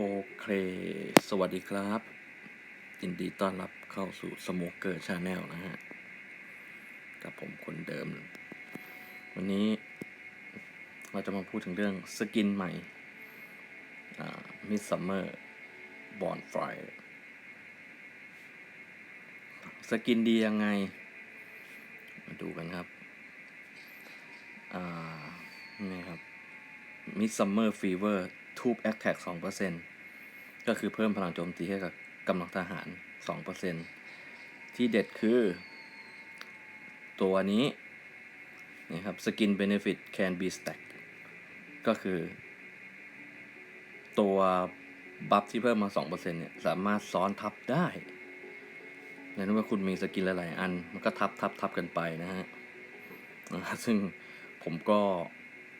โอเค สวัสดีครับ ยินดีต้อนรับเข้าสู่สโมเกอร์ชาแนลนะฮะ กับผมคนเดิม วันนี้เราจะมาพูดถึงเรื่องสกินใหม่มิดซัมเมอร์บอนไฟสกินดียังไง มาดูกันครับอ่านี่ครั บ Midsummer Fever Tube Attack 2%ก็คือเพิ่มพลังโจมตีให้กับกำลังทหาร2%ที่เด็ดคือ ตัวนี้นะครับ Skin Benefit Can Be stack ก็คือ ตัวบัฟที่เพิ่มมา2%เนี่ย สามารถซ้อนทับได้ในนั้นว่าคุณมีสกินหลายๆอัน มันก็ทับทับทับกันไปนะฮะ ซึ่งผมก็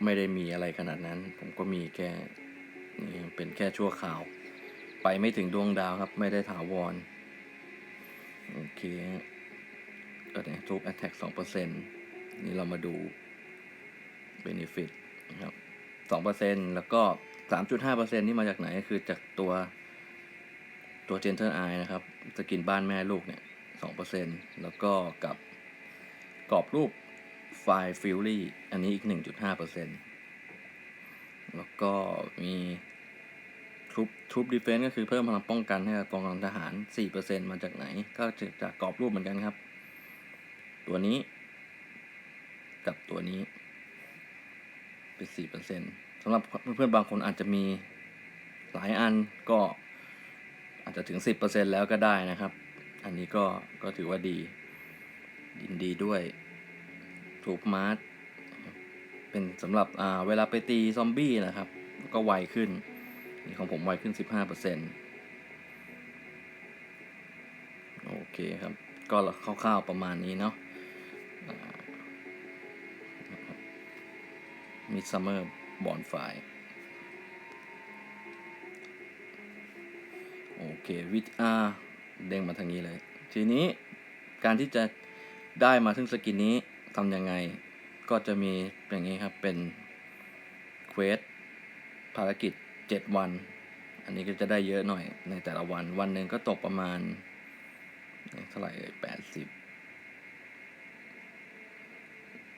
ไม่ได้มีอะไรขนาดนั้น ผมก็มีแค่ เป็นแค่ชั่วข่าว ไปไม่ถึงดวงดาวครับ ไม่ได้ถาวร โอเคก็เนี่ยทุก attack 2%นี่เรามาดู benefit นะครับ2%แล้วก็3.5%นี่มาจากไหนก็คือจากตัวตัว gentle eye นะครับสกินบ้านแม่ลูกเนี่ย2%แล้วก็กับกรอบรูปไฟฟิลลี่อันนี้อีก1.5% แล้วก็มีทุบทุบดีเฟนซ์ก็คือเพิ่มพลังป้องกันให้กับกองกำลังทหาร 4%มาจากไหน ก็จากกรอบรูปเหมือนกันครับ ตัวนี้ กับตัวนี้ เป็น 4%สำหรับเพื่อนๆบางคนอาจจะมีหลายอันก็อาจจะถึง 10%แล้วก็ได้นะครับ อันนี้ก็ก็ถือว่าดียินดีด้วยถูกมาร์ท เป็นสำหรับเวลาไปตีซอมบี้นะครับ ก็ไวขึ้นนี่ของผมไวขึ้น 15%โอเคครับ ก็คร่าวๆประมาณนี้เนาะมิดซัมเมอร์บอนไฟโอเควิทอาเด้งมาทางนี้เลย ทีนี้การที่จะได้มาถึงสกินนี้ทำยังไง ก็จะมีอย่างนี้ครับเป็นเควสภารกิจ 7 วัน อันนี้ก็จะได้เยอะหน่อยในแต่ละวัน วันหนึ่งก็ตกประมาณเท่าไหร่เอ่ยแปดสิบ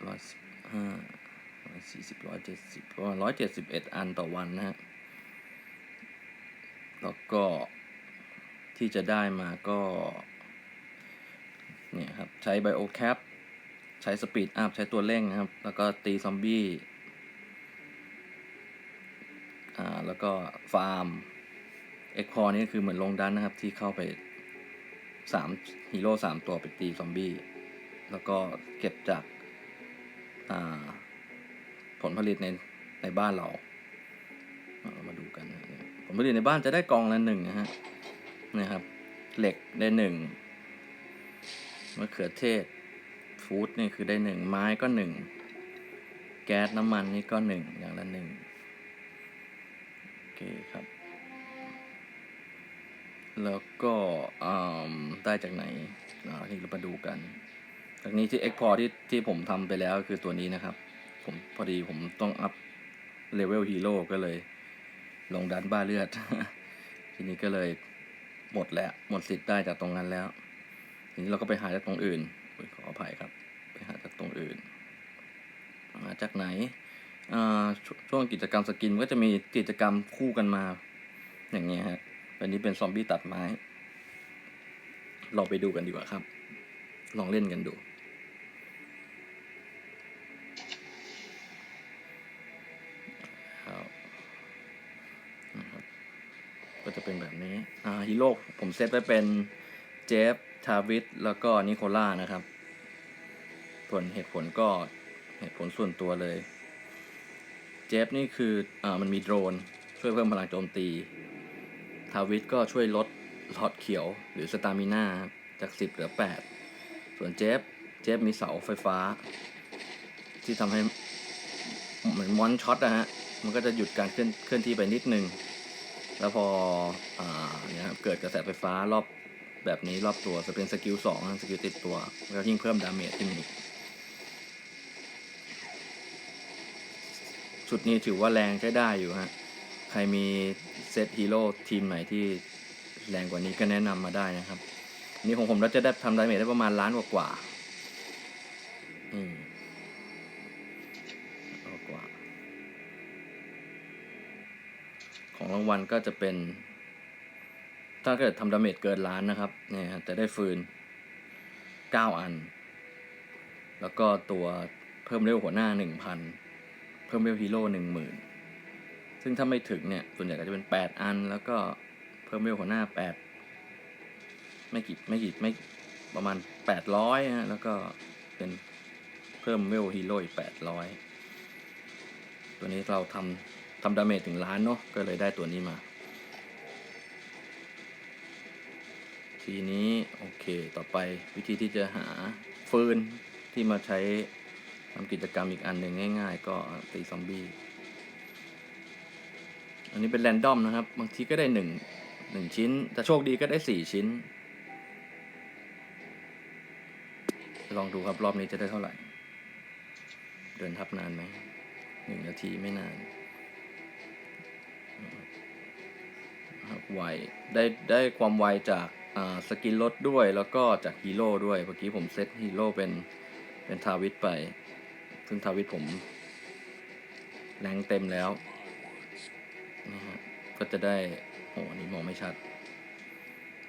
ร้อยสิบห้าร้อยสี่สิบร้อยเจ็ดสิบประมาณร้อยเจ็ดสิบเอ็ดอันต่อวันนะฮะ แล้วก็ที่จะได้มาก็ เนี่ยครับ ใช้ไบโอแคป ใช้สปีดอัพใช้ตัวเร่งนะครับ แล้วก็ตีซอมบี้อ่าแล้วก็ฟาร์มเอ็กพอนี่คือเหมือนลงดันนะครับที่เข้าไปสามฮีโร่สามตัวไปตีซอมบี้แล้วก็เก็บจากอ่าผลผลิตในในบ้านเราเาเรามาดูกันนะผลผลิตในบ้านจะได้กองละหนึ่งนะฮะนะครับ เหล็กได้หนึ่งมะเขือเทศ ฟู้ดนี่คือได้หนึ่งไม้ก็หนึ่งแก๊สน้ำมันนี่ก็หนึ่งอย่างละหนึ่งโอเคครับ แล้วก็ได้จากไหนอ่าที่เรามาดูกันจากนี้ที่ Export ที่ที่ผมทำไปแล้วคือตัวนี้นะครับ ผมพอดีผมต้องอัพเลเวลฮีโร่ก็เลย ลงดันบ้าเลือด ทีนี้ก็เลยหมดแล้ว หมดสิทธิ์ได้จากตรงนั้นแล้ว ทีนี้เราก็ไปหาจากตรงอื่น ขออภัยครับ ไปหาจากตรงอื่นหาจากไหนชช่วงกิจกรรมสกินก็จะมีกิจกรรมคู่กันมา อย่างเงี้ยฮะอันนี้เป็นซอมบี้ตัดไม้ เราไปดูกันดีกว่าครับ ลองเล่นกันดูก็จะเป็นแบบนี้ อ่า ฮีโร่ผมเซตไว้เป็นเจฟ ทาวิสแล้วก็นิโคล่านะครับ ส่วนเหตุผลก็เหตุผลส่วนตัวเลย เจฟนี่คืออ่ามันมีโดรน ช่วยเพิ่มพลังโจมตี ทาวิสก็ช่วยลดหลอดเขียวหรือสตามิน่าครับจาก 10 เหลือ 8 ส่วนเจฟ เจฟมีเสาไฟฟ้า ที่ทำให้เหมือนมอนช็อตนะฮะ มันก็จะหยุดการเคลื่อนเคลื่อนที่ไปนิดนึง แล้วพออเนี่ยครับเกิดกระแสไฟฟ้ารอบแบบนี้รอบตัวจะเป็นสกิลสองสกิลติดตัว แล้วยิ่งเพิ่มดาเมจขึ้นอีก ชุดนี้ถือว่าแรงใช้ได้อยู่ฮะ ใครมีเซตฮีโร่ทีมไหนที่แรงกว่านี้ก็แนะนำมาได้นะครับ นี่ของผมเราจะได้ทำดาเมจได้ประมาณล้านกว่ากว่าอืมล้ากว่า ของรางวัลก็จะเป็น ถ้าเกิดทำดาเมจเกินล้านนะครับเนี่ยฮะจะได้ฟืน9 อัน แล้วก็ตัวเพิ่มเร็วหัวหน้า 1,000 เพิ่มเร็วฮีโร่10,000ซึ่งถ้าไม่ถึงเนี่ย ส่วนใหญ่ก็จะเป็น8อัน แล้วก็เพิ่มเร็วหัวหน้า8ไม่กี่ไม่กี่ไม่ประมาณ800ฮะ แล้วก็เป็นเพิ่มเวลฮีโร่อีก800ตัวนี้เราทำทำดาเมจถึงล้านเนาะก็เลยได้ตัวนี้มา ทีนี้ โอเคต่อไปวิธีที่จะหาฟืนที่มาใช้ ทำกิจกรรมอีกอันหนึ่งง่าย ๆ ก็ตีซอมบี้ อันนี้เป็นแรนดอมนะครับ บางทีก็ได้หนึ่งหนึ่งชิ้นแต่โชคดีก็ได้สี่ชิ้น ลองดูครับรอบนี้จะได้เท่าไหร่ เดินทับนานไหมหนึ่งนาทีไม่นานนะครับไวได้ได้ความไวจากสกินลดด้วยแล้วก็จากฮีโร่ด้วยเมื่อกี้ผมเซตฮีโร่เป็นเป็นทาวิทไป ซึ่งทวิทผม แรงเต็มแล้วนะฮะก็จะได้ โอ้อันนี้มองไม่ชัด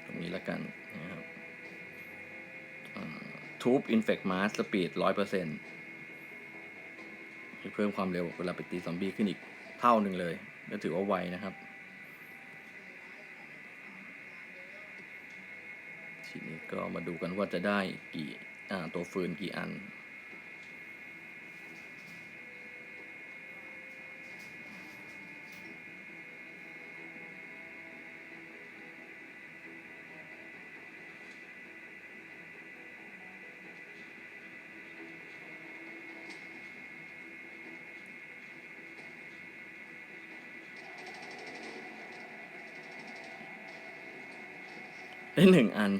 ตรงนี้แล้วกันนะครับทูบอินเฟกมาสสปีดร้อยเปอร์เซ็นต์เพิ่มความเร็วเวลาไปตีซอมบี้ขึ้นอีกเท่าหนึ่งเลยก็ถือว่าไวนะครับทีนี้ก็มาดูกันว่าจะได้กี่ตัวฟืนกี่อัน ได้หนึ่งอัน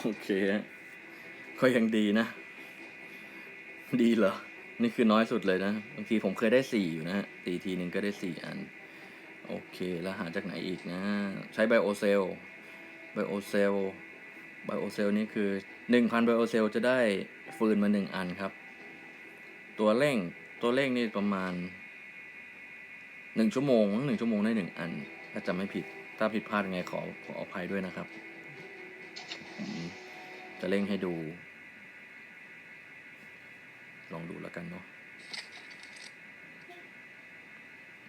โอเคฮะก็ยังดีนะ ดีเหรอ นี่คือน้อยสุดเลยนะ บางทีผมเคยได้สี่อยู่นะตีทีหนึ่งก็ได้สี่อัน โอเค แล้วหาจากไหนอีกนะ ใช้ไบโอเซล ไบโอเซล ไบโอเซลนี่คือหนึ่งพันไบโอเซลจะได้ฟืนมาหนึ่งอันครับ ตัวเร่ง ตัวเร่งนี่ประมาณหนึ่งชั่วโมงหนึ่งชั่วโมงได้หนึ่งอัน ถ้าจำไม่ผิด ถ้าผิดพลาดยังไงขอขออภัยด้วยนะครับ จะเร่งให้ดู ลองดูแล้วกันเนาะ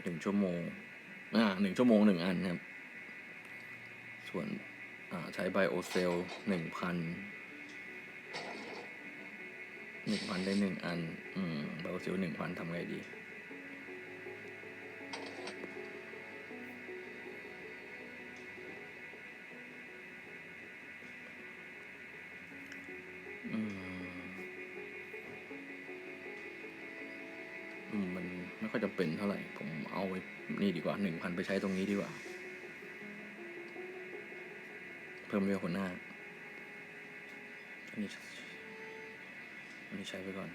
หนึ่งชั่วโมง อ่าหนึ่งชั่วโมงหนึ่งอันครับ ส่วน อ่า ใช้ไบโอเซลหนึ่งพันหนึ่งพันได้หนึ่งอัน อืมไบโอเซลหนึ่งพันทำไงดี เป็นเท่าไหร่ผมเอาไว้นี่ดีกว่าหนึ่งพันไปใช้ตรงนี้ดีกว่า เพิ่มเรียวหัวหน้าอันนี้อันนี้ใช้ไปก่อน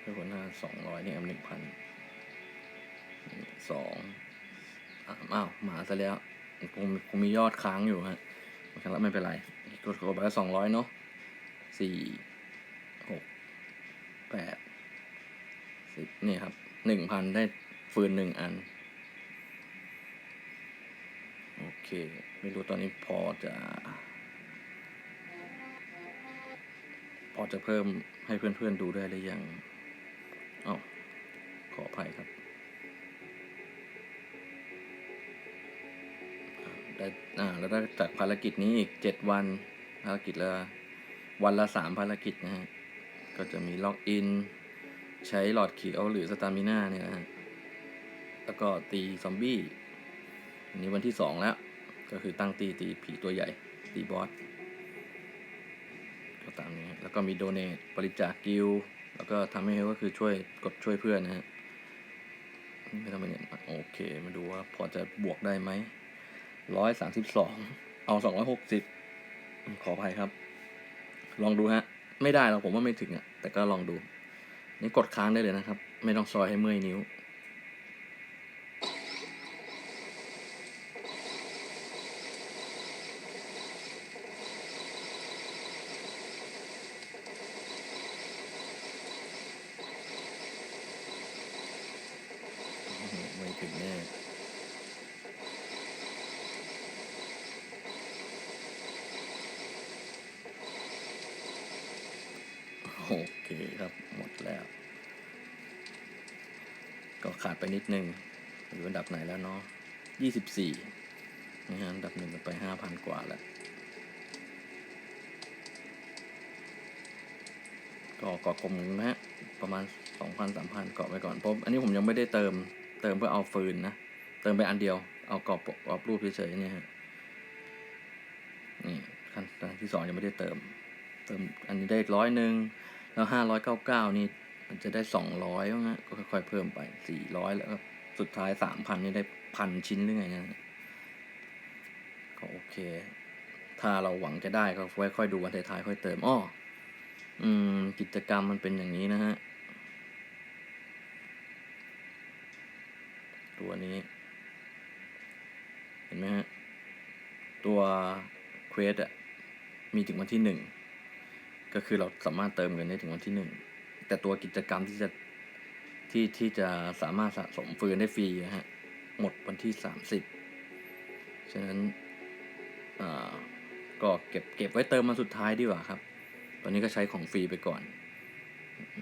เพิ่มหัวหน้าสองร้อยนี่อันหนึ่งพันสองอ้าวหมาซะแล้วผมผมมียอดค้างอยู่ฮะครั้งละไม่เป็นไรกดกดไปสองร้อยเนาะ สี่หกแปดสิบนี่ครับหนึ่งพันได้ฟืนหนึ่งอัน โอเค ไม่รู้ตอนนี้พอจะ พอจะเพิ่มให้เพื่อนๆดูได้หรือยังอ๋อขออภัยครับ ได้อ่าแล้วได้จากภารกิจนี้อีกเจ็ดวันภารกิจละ วันละสามภารกิจนะฮะ ก็จะมีล็อกอิน ใช้หลอดเขียวหรือสตามิน่าเนี่ยนะฮะ แล้วก็ตีซอมบี้อันนี้วันที่สองแล้ว ก็คือตั้งตีตีผีตัวใหญ่ ตีบอสก็ตามนี้ แล้วก็มีโดเนทบริจาคกิลแล้วก็ทำให้ก็คือช่วยกดช่วยเพื่อนนะฮะไม่ต้องไปเนี่ยโอเค มาดูว่าพอจะบวกได้ไหมร้อยสามสิบสองเอาสองร้อยหกสิบขออภัยครับ ลองดูฮะ ไม่ได้หรอกผมว่าไม่ถึงอะแต่ก็ลองดู นี่กดค้างได้เลยนะครับ ไม่ต้องซอยให้เมื่อยนิ้ว ไม่ถึงแน่ โอเคครับหมดแล้ว ก็ขาดไปนิดนึงอยู่อันดับไหนแล้วเนาะยี่สิบสี่นะฮะอันดับหนึ่งไปห้าพันกว่าแล้วก็เกาะกลมนะฮะประมาณสองพันสามพันเกาะไปก่อนเพราะอันนี้ผมยังไม่ได้เติมเติมเพื่อเอาฟืนนะเติมไปอันเดียวเอากรอบกรอบรูปเฉยๆเนี่ยฮะนี่ขั้นที่สองยังไม่ได้เติม ติมอันนี้ได้อีกร้อยหนึ่งแล้วห้าร้อยเก้าเก้านี่มันจะได้สองร้อยว่างั้นก็ค่อยๆเพิ่มไปสี่ร้อยแล้วก็สุดท้ายสามพันนี่ได้พันชิ้นหรือไงเนะก็โอเค ถ้าเราหวังจะได้ก็ไว้ค่อยดูวันท้ายๆค่อยเติมอ้ออืม กิจกรรมมันเป็นอย่างนี้นะฮะ ตัวนี้ เห็นไหมฮะ ตัวเควสอะมีถึงวันที่หนึ่ง ก็คือเราสามารถเติมเงินได้ถึงวันที่หนึ่งแต่ตัวกิจกรรมที่จะที่ที่จะสามารถสะสมฟืนได้ฟรีนะฮะหมดวันที่สามสิบฉะนั้นอ่าก็เก็บเก็บไว้เติมมาสุดท้ายดีกว่าครับ ตอนนี้ก็ใช้ของฟรีไปก่อน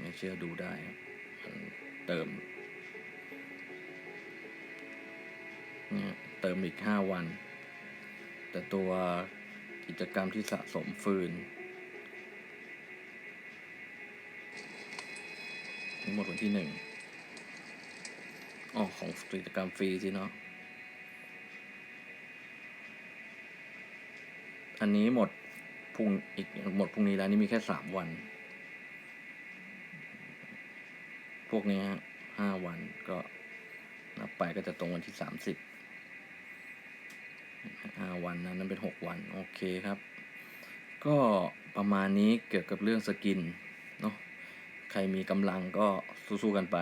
ไม่เชื่อดูได้เติมเนี่ยเติมอีกห้าวัน แต่ตัวกิจกรรมที่สะสมฟืน นี่หมดวันที่หนึ่งอ๋อของกิจกรรมฟรีสิเนาะ อันนี้หมดพรุ่งอีกหมดพรุ่งนี้แล้วนี่มีแค่สามวัน พวกนี้ห้าวันก็นับไปก็จะตรงวันที่สามสิบห้าวันนะนั้นเป็นหกวัน โอเคครับ ก็ประมาณนี้เกี่ยวกับเรื่องสกิน ใครมีกำลังก็สู้ๆกันไป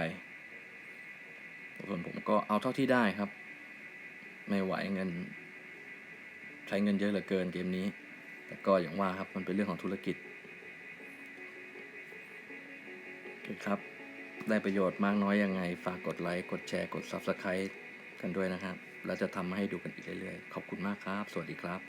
ส่วนผมก็เอาเท่าที่ได้ครับ ไม่ไหวเงิน ใช้เงินเยอะเหลือเกินเกมนี้ แต่ก็อย่างว่าครับมันเป็นเรื่องของธุรกิจครับ ได้ประโยชน์มากน้อยยังไง ฝากกดไลค์ กดแชร์ กด Subscribe กันด้วยนะครับ แล้วจะทำให้ดูกันอีกเรื่อยๆ ขอบคุณมากครับ สวัสดีครับ